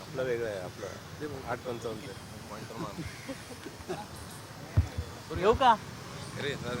आपलं वेगळं आहे आपलं. आठ पंचावन्न येऊ का? अरे सर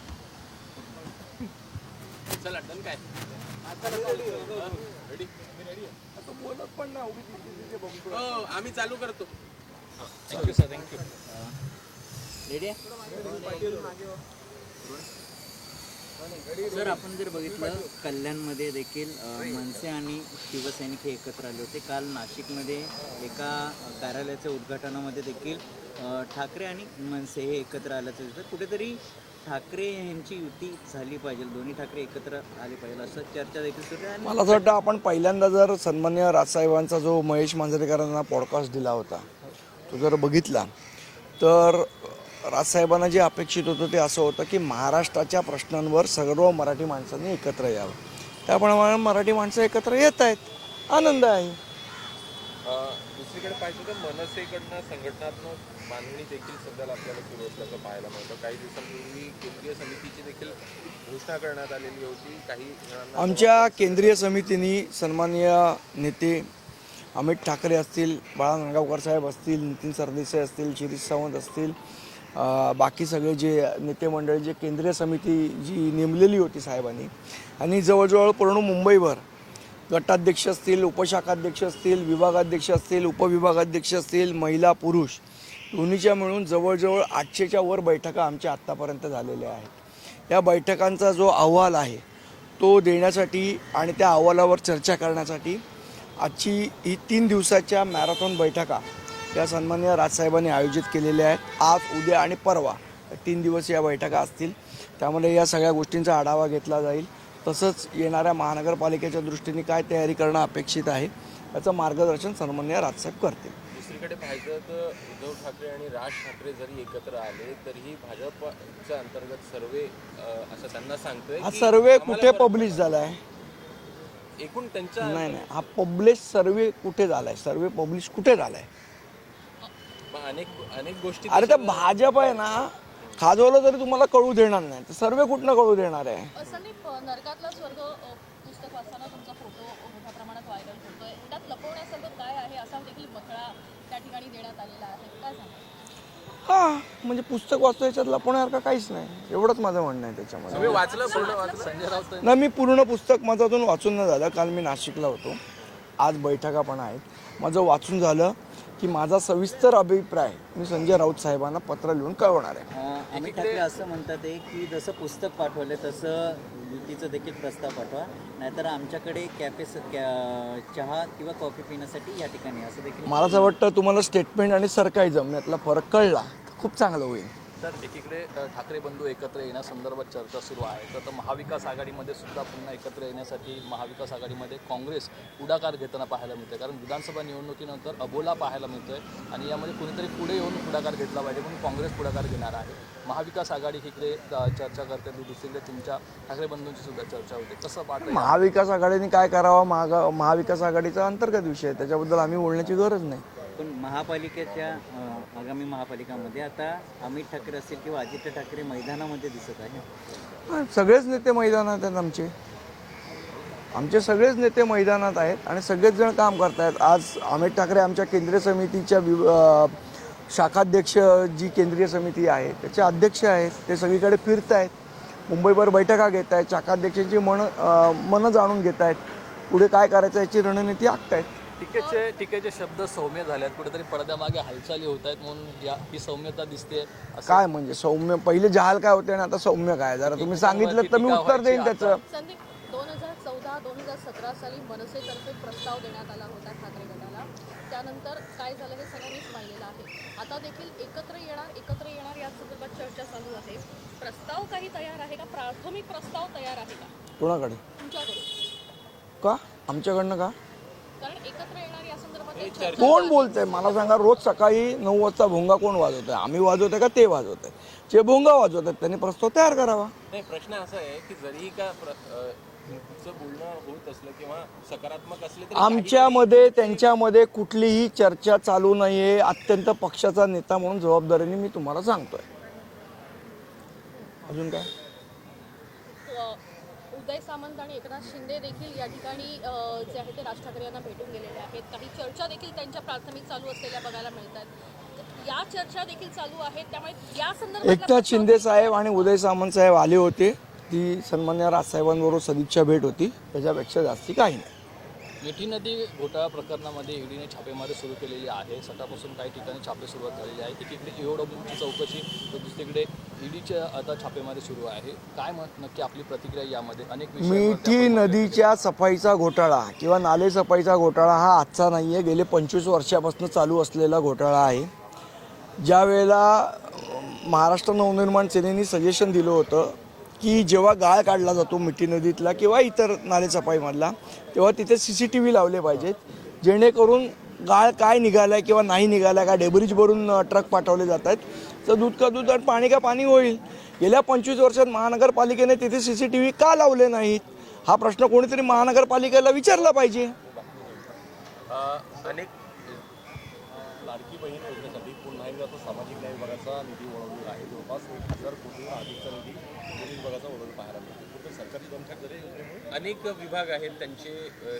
चला डन काय? हो आम्ही चालू करतो. Thank you sir thank you ready sir आपण जर बघितलं कल्याणमध्ये देखील मनसे आणि शिवसैनिक हे एकत्र आले होते. काल नाशिकमध्ये एका कार्यालयाच्या उद्घाटनामध्ये देखील ठाकरे आणि मनसे हे एकत्र आल्याचं दिसतं कुठेतरी ठाकरे यांची युती झाली पाहिजे. दोन्ही ठाकरे एकत्र आले पाहिजे असं चर्चा देखील सुरू आहे. मला असं वाटतं आपण पहिल्यांदा जर सन्मान्य राजसाहेबांचा जो महेश मांजरेकरांना पॉडकास्ट दिला होता तो जर बघितला तर राजसाहेबांना जे अपेक्षित होतं ते असं होतं की महाराष्ट्राच्या प्रश्नांवर सर्व मराठी माणसांनी एकत्र यावं. त्याप्रमाणे मराठी माणसं एकत्र येत आहेत. आनंद आहे. दुसरीकडे पाहिजे तर मनसेकडनं संघटनात्मक मांडणी देखील सध्याला आपल्याला सुरू असल्याचं पाहायला मिळतं. काही दिवसांपूर्वी केंद्रीय समितीची देखील घोषणा करण्यात आलेली होती. काही आमच्या केंद्रीय समितीने सन्माननीय नेते अमित ठाकरे असतील बाळा नांदगावकर साहेब असतील नितीन सरदेसाई असतील शिरीष सावंत असतील बाकी सगळे जे नेते मंडळी जे केंद्रीय समिती जी नेमलेली होती साहेबांनी आणि जवळजवळ पूर्ण मुंबईभर गटाध्यक्ष असतील उपशाखाध्यक्ष असतील विभागाध्यक्ष असतील उपविभागाध्यक्ष असतील महिला पुरुष दोन्हीच्या मिळून जवळजवळ आठशेच्या वर बैठका आमच्या आत्तापर्यंत झालेल्या आहेत. या बैठकांचा जो अहवाल आहे तो देण्यासाठी आणि त्या अहवालावर चर्चा करण्यासाठी आजची ही तीन दिवसाच्या मॅरेथॉन बैठका या सन्मान्य राजसाहेबांनी आयोजित केलेल्या आहेत. आज उद्या आणि परवा तीन दिवस या बैठका असतील. त्यामध्ये या सगळ्या गोष्टींचा आढावा घेतला जाईल. तसंच येणाऱ्या महानगरपालिकेच्या दृष्टीने काय तयारी करणं अपेक्षित आहे याचं मार्गदर्शन सन्मान्य राजसाहेब करतील. दुसरीकडे पाहिजे तर उद्धव ठाकरे आणि राज ठाकरे जरी एकत्र आले तरीही भाजपच्या अंतर्गत सर्वे असं त्यांना सांगतोय हा सर्वे कुठे पब्लिश झाला आहे एकूण त्यांच्या नाही नाही. हा पब्लिश सर्वे कुठे झाला आहे सर्वे पब्लिश कुठे झाला आहे अनेक अनेक गोष्टी अरे त्या भाजप आहे ना खाजवलं तरी तुम्हाला कळू देणार नाही. तर सर्वे कुठनं कळू देणार आहे? संदीप नरकातला स्वर्ग अ, पुस्तक वाचताना तुमचा फोटो मोठ्या प्रमाणात व्हायरल होतोय. त्यात लपवण्यासारखं काय आहे असा देखील बकळा त्या ठिकाणी देण्यात आलेला आहे. काय सांगा हा म्हणजे पुस्तक वाचतो याच्यात लपवण्यासारखं काहीच नाही. एवढंच माझं म्हणणं आहे त्याच्यामध्ये. ना मी पूर्ण पुस्तक माझ्यातून वाचून न झालं. काल मी नाशिकला होतो. आज बैठका पण आहेत. माझं वाचून झालं. की माझा सविस्तर अभिप्राय मी संजय राऊत साहेबांना पत्र लिहून कळवणार आहे. अ, अमित ठाकरे असं म्हणतात आहे की जसं पुस्तक पाठवलं तसं युतीचं देखील प्रस्ताव पाठवा. नाहीतर आमच्याकडे कॅफे चहा किंवा कॉफी पिण्यासाठी या ठिकाणी असं देखील मला असं वाटतं तुम्हाला स्टेटमेंट आणि सरकाईजम यातला फरक कळला तर खूप चांगलं होईल. तर एकीकडे ठाकरे बंधू एकत्र येण्यासंदर्भात चर्चा सुरू आहे. तर महाविकास आघाडीमध्ये सुद्धा पुन्हा एकत्र येण्यासाठी महाविकास आघाडीमध्ये काँग्रेस पुढाकार घेताना पाहायला मिळते कारण विधानसभा निवडणुकीनंतर अबोला पाहायला मिळतोय आणि यामध्ये कुणीतरी पुढे येऊन पुढाकार घेतला पाहिजे म्हणून काँग्रेस पुढाकार घेणार आहे. महाविकास आघाडी इकडे चर्चा करते. दुसरीकडे तुमच्या ठाकरे बंधूंची सुद्धा चर्चा होते. कसं पाहतो महाविकास आघाडीने काय करावं? महागा महाविकास आघाडीचा अंतर्गत विषय आहे. त्याच्याबद्दल आम्ही बोलण्याची गरज नाही. पण महापालिकेच्या आगामी महापालिकामध्ये आता अमित ठाकरे असतील किंवा आदित्य ठाकरे मैदानामध्ये दिसत आहे. सगळेच नेते मैदानात आहेत आमचे. आमचे सगळेच नेते मैदानात आहेत आणि सगळेच जण काम करत आहेत आज अमित ठाकरे आमच्या केंद्रीय समितीच्या वि शाखाध्यक्ष जी केंद्रीय समिती आहे त्याचे अध्यक्ष आहेत ते सगळीकडे फिरत आहेत मुंबईभर बैठका घेत आहेत शाखाध्यक्षांची मन मनं जाणून घेत आहेत पुढे काय करायचं याची रणनीती आखत आहेत टीकेचे टीकेचे शब्द सौम्य झाले आहेत कुठेतरी पडद्यामागे हालचाली होत आहेत म्हणून या ही सौम्यता दिसते काय म्हणजे सौम्य? पहिले जहाल काय होते आणि आता सौम्य काय? जरा तुम्ही सांगितलं तर मी उत्तर देईन त्याचं. संदीप दोन हजार चौदा दोन हजार सतरा साली मनसेतर्फे प्रस्ताव देण्यात आला होता ठाकरे गटाला. त्यानंतर काय झालं हे सगळ्यांनीच पाहिलेलं आहे. आता देखील एकत्र येणार एकत्र येणार या संदर्भात चर्चा चालू आहे. प्रस्ताव काही तयार आहे का? प्राथमिक प्रस्ताव तयार आहे का? कोणाकडे? तुमच्याकडून का? आमच्याकडनं का? कोण बोलतंय? मला सांगा रोज सकाळी नऊ वाजता भोंगा कोण वाजवत आहे आम्ही वाजवतोय का ते वाजवत आहे जे भोंगा वाजवत आहेत त्यांनी प्रस्ताव तयार करावा. नाही प्रश्न असा आहे की जरी का प्र- अ, तुमचं बोलणं होत असलं किंवा सकारात्मक असले तरी आमच्यामध्ये त्यांच्यामध्ये कुठलीही चर्चा चालू नाहीये. अत्यंत पक्षाचा नेता म्हणून जबाबदारीने मी तुम्हाला सांगतोय. अजून काय? उदय सामंत आणि एकनाथ शिंदे देखील या ठिकाणी जे आहे ते राज ठाकरे यांना भेटून गेलेले आहेत. काही चर्चा देखील त्यांच्या प्राथमिक चालू असलेल्या बघायला मिळतात. या चर्चा देखील चालू आहेत. त्यामुळे या संदर्भात एकनाथ शिंदे साहेब आणि उदय सामंत साहेब आले होते. ती सन्मान्य राजसाहेबांबरोबर सदिच्छा भेट होती. त्याच्यापेक्षा जास्ती काही नाही. मिठी नदी घोटाळा प्रकरणामध्ये ईडीने छापेमारी सुरू केलेली आहे. सकाळपासून काही ठिकाणी छापे सुरुवात झालेली आहे. एकीकडे ईओडब्ल्यूची चौकशी तर दुसरीकडे ईडीच्या आता छापेमारी सुरू आहे. काय मत नक्की आपली प्रतिक्रिया यामध्ये? अनेक मिठी नदीच्या सफाईचा घोटाळा किंवा नाले सफाईचा घोटाळा हा आजचा नाही आहे गेले पंचवीस वर्षापासून चालू असलेला घोटाळा आहे. ज्या वेळेला महाराष्ट्र नवनिर्माण सेनेनी सजेशन दिलं होतं की जेव्हा गाळ काढला जातो मिठी नदीतला किंवा इतर नाले सफाईमधला तेव्हा तिथे सी सी टी व्ही लावले पाहिजेत. जेणेकरून गाळ काय निघाला आहे किंवा नाही निघाला का डेबरीज भरून ट्रक पाठवले जात आहेत तर दूध का दूध आणि पाणी का पाणी होईल? गेल्या पंचवीस वर्षात महानगरपालिकेने तिथे सी सी टी व्ही का लावले नाहीत? हा प्रश्न कोणीतरी महानगरपालिकेला विचारला पाहिजे. अनेक लाडकी बहीण योजनेसाठी पुन्हा एकदा तो सामाजिक न्याय विभागाचा निधी वळवलेला आहे. जवळपास एक हजार कोटींवर अधिकचा निधी पोलीस विभागाचा वळवून पाहायला मिळतो. कुठे सरकारी दमछाक झाली या योजनेमुळे अनेक विभाग आहेत त्यांचे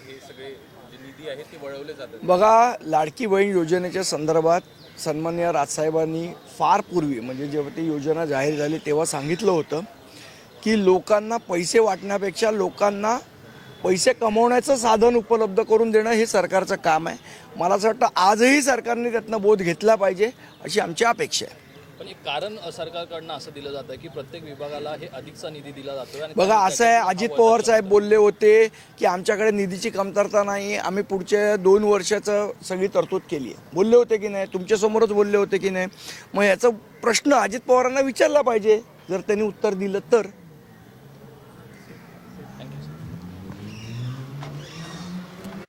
हे सगळे जे निधी आहेत ते वळवले जातात. बघा लाडकी बहीण योजनेच्या संदर्भात सन्मान्य राजसाहेबांनी फार पूर्वी म्हणजे जेव्हा ती योजना जाहीर झाली तेव्हा सांगितलं होतं की लोकांना पैसे वाटण्यापेक्षा लोकांना पैसे कमवण्याचं साधन उपलब्ध करून देणं हे सरकारचं काम आहे. मला असं वाटतं आजही सरकारने त्यातनं बोध घेतला पाहिजे अशी आमची अपेक्षा आहे. पण एक कारण सरकारकडनं असं दिलं जातं की प्रत्येक विभागाला हे अधिकचा निधी दिला जातो आणि बघा असं आहे अजित. पवार साहेब बोलले होते की आमच्याकडे निधीची कमतरता नाही आम्ही पुढच्या दोन वर्षाचं सगळी तरतूद केली आहे. बोलले होते की नाही तुमच्यासमोरच बोलले होते की नाही. मग याचा प्रश्न अजित पवारांना विचारला पाहिजे. जर त्यांनी उत्तर दिलं तर.